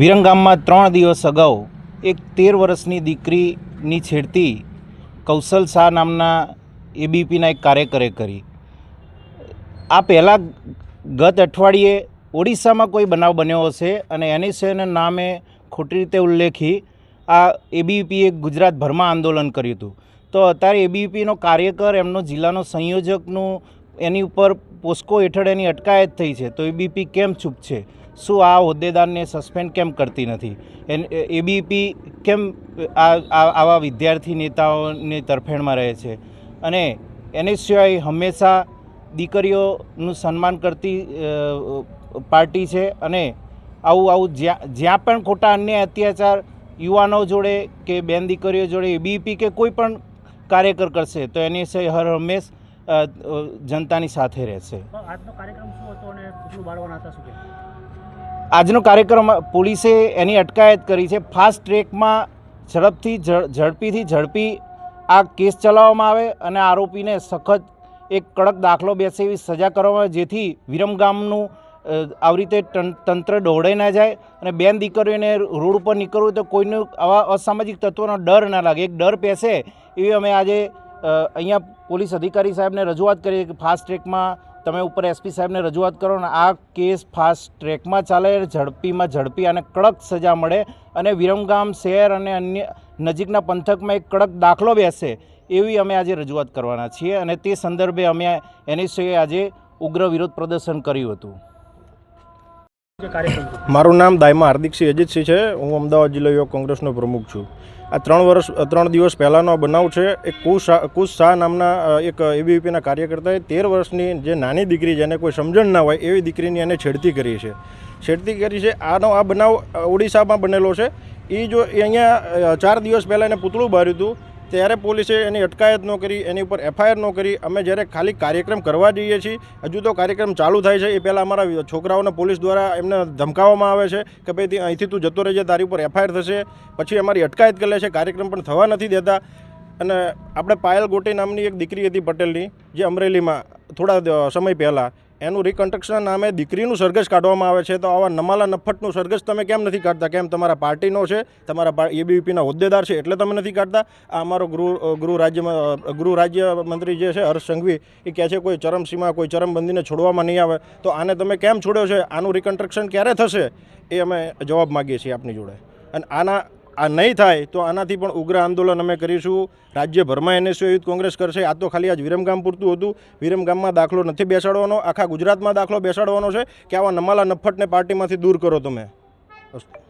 વિરંગામમાં ત્રણ દિવસ અગાઉ એક તેર વર્ષની દીકરીની છેડતી કૌશલ શાહ નામના એબીપીના એક કાર્યકરે કરી. આ પહેલાં ગત અઠવાડિયે ઓડિશામાં કોઈ બનાવ બન્યો હશે અને એની સેના નામે ખોટી રીતે ઉલ્લેખી આ એબીપીએ ગુજરાતભરમાં આંદોલન કર્યું હતું. તો અત્યારે એબીપીનો કાર્યકર, એમનો જિલ્લાનો સંયોજકનું એની ઉપર પોસ્કો હેઠળ એની અટકાયત થઈ છે. તો એબીપી કેમ ચૂપ છે? શું આ હોદ્દેદારને સસ્પેન્ડ કેમ કરતી નથી? એબીપી કેમ આવા વિદ્યાર્થી નેતાઓની તરફેણમાં રહે છે? અને એને સિવાય હંમેશા દીકરીઓનું સન્માન કરતી પાર્ટી છે અને આવું આવું જ્યાં જ્યાં પણ ખોટા અન્ય અત્યાચાર યુવાનો જોડે કે બેન દીકરીઓ જોડે એબીપી કે કોઈ પણ કાર્યકર કરશે, તો એની સિવાય હર હંમેશ જનતાની સાથે રહેશે. આજનો કાર્યક્રમ શું હતો અને કેટલું બાળવાના હતા શું આજનો કાર્યક્રમ પોલીસે એની અટકાયત કરી છે. ફાસ્ટ ટ્રેકમાં ઝડપથી ઝડપીથી ઝડપી આ કેસ ચલાવવામાં આવે અને આરોપીને સખત એક કડક દાખલો બેસે એવી સજા કરવામાં આવે, જેથી વિરમગામનું આવી રીતે તંત્ર દોડાઈ ના જાય અને બેન દીકરીઓને રોડ ઉપર નીકળવું તો કોઈનું આવા અસામાજિક તત્વોનો ડર ના લાગે. એક ડર પેસે એવી અમે આજે અહીંયા પોલીસ અધિકારી સાહેબને રજૂઆત કરી કે ફાસ્ટ ટ્રેકમાં તમે ઉપર એસપી સાહેબને રજૂઆત કરો ને આ કેસ ફાસ્ટ ટ્રેકમાં ચાલે ઝડપીમાં ઝડપી અને કડક સજા મળે અને વિરમગામ શહેર અને અન્ય નજીકના પંથકમાં એક કડક દાખલો બેસે એવી અમે આજે રજૂઆત કરવાના છીએ અને તે સંદર્ભે અમે એની સિવાય આજે ઉગ્ર વિરોધ પ્રદર્શન કર્યું હતું. મારું નામ દાયમા હાર્દિકસિંહ અજીતસિંહ છે. હું અમદાવાદ જિલ્લા યુવક કોંગ્રેસનો પ્રમુખ છું. આ ત્રણ વર્ષ, ત્રણ દિવસ પહેલાંનો બનાવ છે. એક કુશ કુશ શાહ નામના એક એબીવીપીના કાર્યકર્તાએ તેર વર્ષની જે નાની દીકરી જેને કોઈ સમજણ ના હોય, એવી દીકરીની એને છેડતી કરી છે. છેડતી કરી છે. આનો આ બનાવ ઓડિશામાં બનેલો છે. એ જો એ અહીંયા ચાર દિવસ પહેલાં એને પૂતળું બાર્યું હતું. ત્યારે પોલીસે એની અટકાયત ન કરી, એની ઉપર એફઆઈઆર ન કરી. અમે જ્યારે ખાલી કાર્યક્રમ કરવા જઈએ છીએ, હજુ તો કાર્યક્રમ ચાલુ થાય છે. એ પહેલાં અમારા છોકરાઓને પોલીસ દ્વારા એમને ધમકાવવામાં આવે છે કે ભાઈ અહીંથી તું જતો રહેજે, તારી ઉપર એફઆઈઆર થશે. પછી અમારી અટકાયત કરે છે. કાર્યક્રમ પણ થવા નથી દેતા. અને આપણે પાયલ ગોટી નામની એક દીકરી હતી પટેલની, જે અમરેલીમાં થોડા સમય પહેલાં એનું રિકન્સ્ટ્રક્શનના નામે દીકરીનું સરઘસ કાઢવામાં આવે છે. તો આવા નમાલા નફટનું સરઘસ તમે કેમ નથી કાઢતા? કેમ તમારા પાર્ટીનો છે, તમારા એબીવીપીના હોદ્દેદાર છે, એટલે તમે નથી કાઢતા? આ અમારો ગૃહ ગૃહ રાજ્યમાં ગૃહ રાજ્ય મંત્રી જે છે, હર્ષ સંઘવી, એ કહે છે, કોઈ ચરમસીમા કોઈ ચરમબંધીને છોડવામાં નહીં આવે. તો આને તમે કેમ છોડ્યો છે? આનું રિકન્સ્ટ્રક્શન ક્યારે થશે? એ અમે જવાબ માગીએ છીએ આપની જોડે. અને આના આ નહીં થાય તો આનાથી પણ ઉગ્ર આંદોલન અમે કરીશું. રાજ્યભરમાં એનએસયુ યુથ કોંગ્રેસ કરશે? આ તો ખાલી આજ વિરમગામ પૂરતું હતું. વિરમગામમાં દાખલો નથી બેસાડવાનો. આખા ગુજરાતમાં દાખલો બેસાડવાનો છે કે આવા નમાલા નફટને પાર્ટીમાંથી દૂર કરો તમે. અસ્તુ.